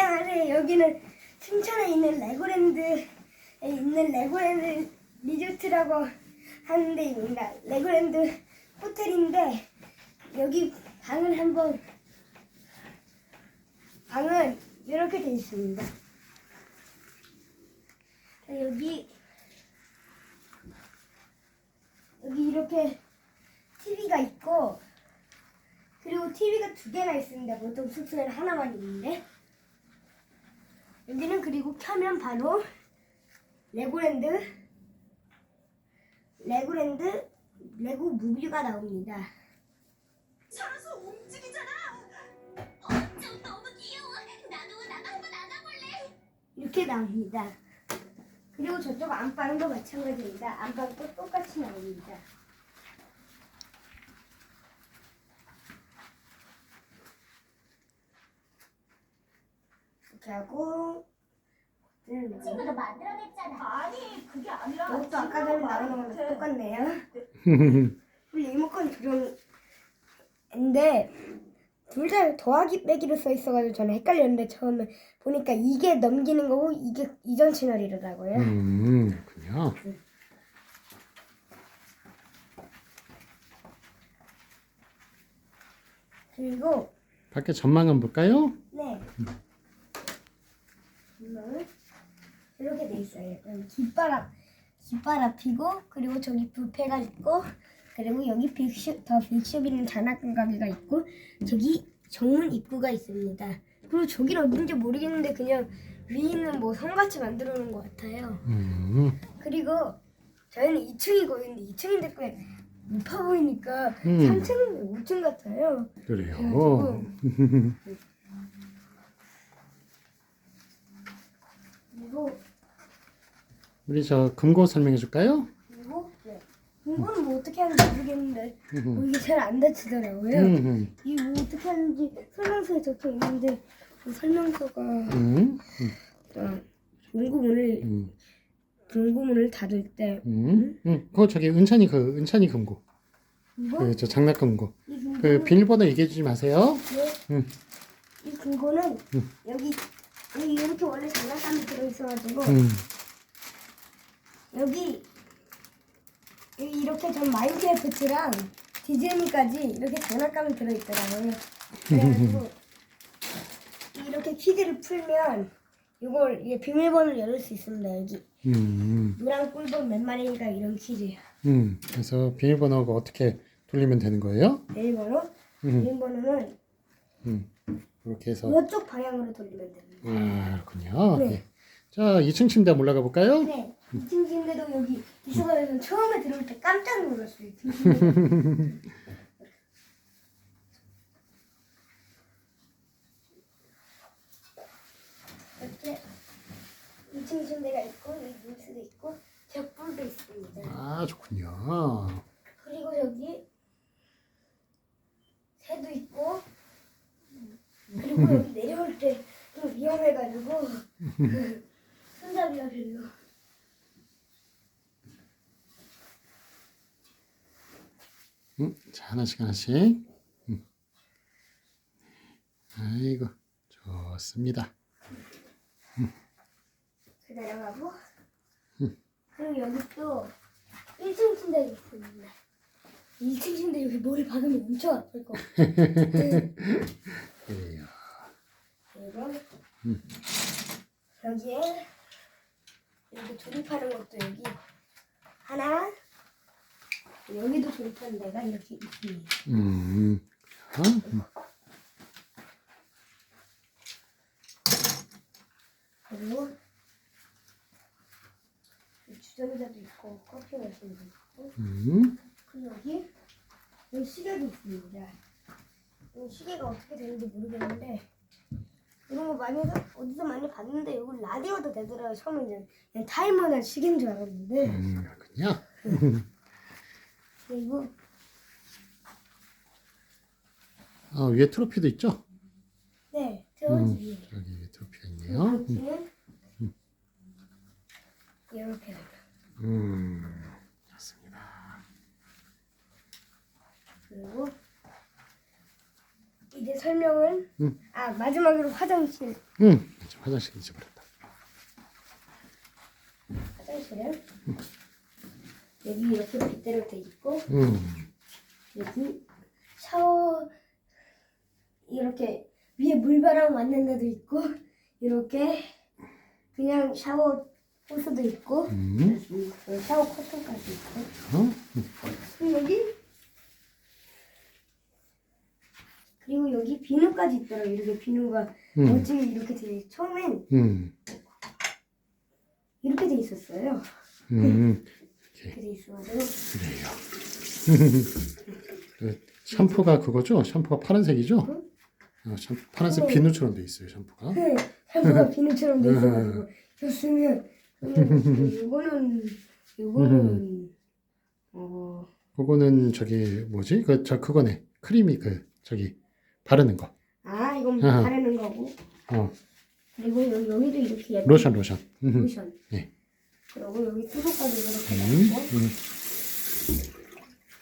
안녕하세요. 여기는 춘천에 있는 레고랜드에 있는 레고랜드 리조트라고 하는 데입니다. 레고랜드 호텔인데 여기 방을 한번 방은 이렇게 되어 있습니다. 여기 여기 이렇게 TV가 있고 그리고 TV가 두 개나 있습니다. 보통 숙소에는 하나만 있는데 여기는 그리고 켜면 바로 레고랜드 레고랜드 레고 무비가 나옵니다. 살아서 움직이잖아. 어쩜 너무 귀여워. 나도 나도 한번 안아볼래. 이렇게 나옵니다. 그리고 저쪽 안방도 마찬가지입니다. 안방도 똑같이 나옵니다. 하고 음, 친구도 만들어냈잖아. 아니 그게 아니라. 이것도 아까 전에 나오는 거랑 똑같네요. 우리 리모컨 조정인데 둘 다 더하기 빼기로 써 있어가지고 저는 헷갈렸는데 처음에 보니까 이게 넘기는 거고 이게 이전 채널이더라고요. 음, 그렇군요. 그리고 밖에 전망은 볼까요? 네. 이거는 이렇게 돼 있어요. 여기 깃바람, 깃바람 피고 그리고 저기 뷔페가 있고 그리고 여기 빅슈 더 빅슈 있는 장난감 가게가 있고 저기 정문 입구가 있습니다. 그리고 저기는 어딘지 모르겠는데 그냥 위에는 뭐 성같이 만들어 놓은 것 같아요. 음, 그리고 저희는 2층이고 있는데 2층인데 꽤 높아 보이니까 음. 3층, 5층 같아요. 그래요. 우리 저 금고 설명해 줄까요? 그리고 네. 이거는 뭐 어떻게 하는지 모르겠는데 뭐 이게 잘안 닫히더라고요. 음, 이게 뭐 어떻게 하는지 설명서에 적혀 있는데 그 설명서가 음, 어, 공구문을 음, 공구문을 닫을 때 음, 음. 그거 저기 은찬이 그 은찬이 금고. 이거 그 저 장난 금고. 이 금고는 그 비밀번호 얘기해 주지 마세요. 네. 음. 이 금고는 여기 여기 이렇게 원래 장난감이 들어있어가지고 음, 여기 이렇게 전 마인크래프트랑 디즈니까지 이렇게 장난감이 들어있더라고요. 그래가지고 이렇게 퀴즈를 풀면 이걸 이게 비밀번호를 열을 수 있습니다. 여기 음, 노란 꿀벌 몇 마리니까 이런 퀴즈예요. 음. 그래서 비밀번호가 어떻게 돌리면 되는 거예요? 비밀번호 음, 비밀번호는 음. 이렇게 해서. 이쪽 방향으로 돌리면 됩니다. 아, 그렇군요. 네. 예. 자, 2층 침대 한번 올라가 볼까요? 네, 2층 침대도 여기 있어가지고 처음에 들어올 때 깜짝 놀랐어요. 2층 침대. 이렇게 2층 침대가 있고 여기 물수도 있고 벽불도 있습니다. 아, 좋군요. 그리고 여기 새도 있고 그리고 여기 내려올 때 좀 위험해가지고 손잡이가 별로 음, 자, 하나씩 하나씩. 음. 아이고, 좋습니다. 기다려가고 그리고 여기 또 1층 침대가 있습니다 2층 침대 여기 머리 박으면 엄청 아플 거 그래요. 그리고 여기에 여기 조립하는 것도 여기 하나 여기도 데가 이렇게 있습니다 음. 음, 그리고 주전자도 있고 커피 머신도 있고 음, 그리고 여기 여기 시계도 있습니다. 이 시계가 어떻게 되는지 모르겠는데 이런 거 많이 사- 어디서 많이 봤는데 여기 라디오도 되더라고요. 처음에는 그냥 타이머나 시계인 줄 알았는데 음, 그렇군요. 그리고 아, 위에 트로피도 있죠? 네 태워지 저기 위에 트로피가 있네요. 음, 여기는 이렇게 음, 좋습니다. 그리고 이제 설명은 음. 아 마지막으로 화장실. 응. 맞아, 화장실 잊어버렸다. 화장실은 여기 이렇게 빗대로 돼 있고 응. 여기 샤워 이렇게 위에 물바람 맞는 데도 있고 이렇게 그냥 샤워 호스도 있고 음. 그 샤워 커튼까지 있고 어? 그리고 여기 그리고 여기 비누까지 있더라고 이렇게 비누가 음. 멋지게 이렇게 돼 처음엔 음. 이렇게 돼 있었어요 음. 그래요. 그 샴푸가 그거죠? 샴푸가 파란색이죠? 어, 샴푸, 파란색 네. 비누처럼 돼 있어요, 샴푸가. 네, 샴푸가 비누처럼 돼 있어가지고 줬으면 음, 이거는 이거는 어 그거는 저기 뭐지? 그 저 그거네. 크림이 그 저기 바르는 거. 아 이건 아하. 바르는 거고 어, 그리고 여기, 여기도 이렇게 예쁜 로션 로션. 음. 로션 네. 그리고 여기 수도까지 이렇게 음. 음.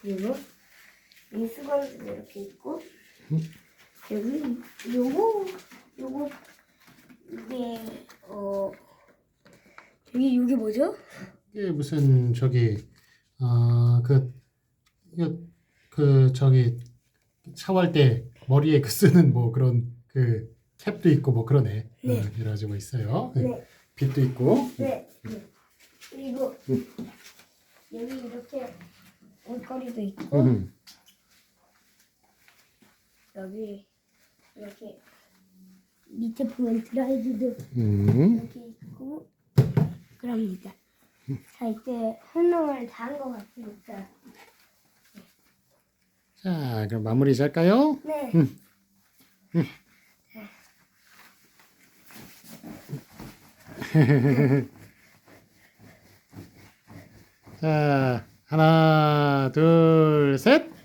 그리고 이 수건도 이렇게 있고 여기 요거 요거 이게 어 여기 요게 뭐죠? 이게 무슨 저기 아그 이거 그 저기 샤워할 때 머리에 그 쓰는 뭐 그런 그 캡도 있고 뭐 그러네. 네. 어, 여러 가지가 있어요. 네. 빛도 있고. 네. 네. 그리고 여기 이렇게 옷걸이도 있고 음. 여기 이렇게 밑에 보면 드라이기도 음. 이렇게 있고 그럽니다. 자 이제 설명을 다 한 것 같으니까 자, 그럼 마무리 할까요? 네. 자, 하나, 둘, 셋.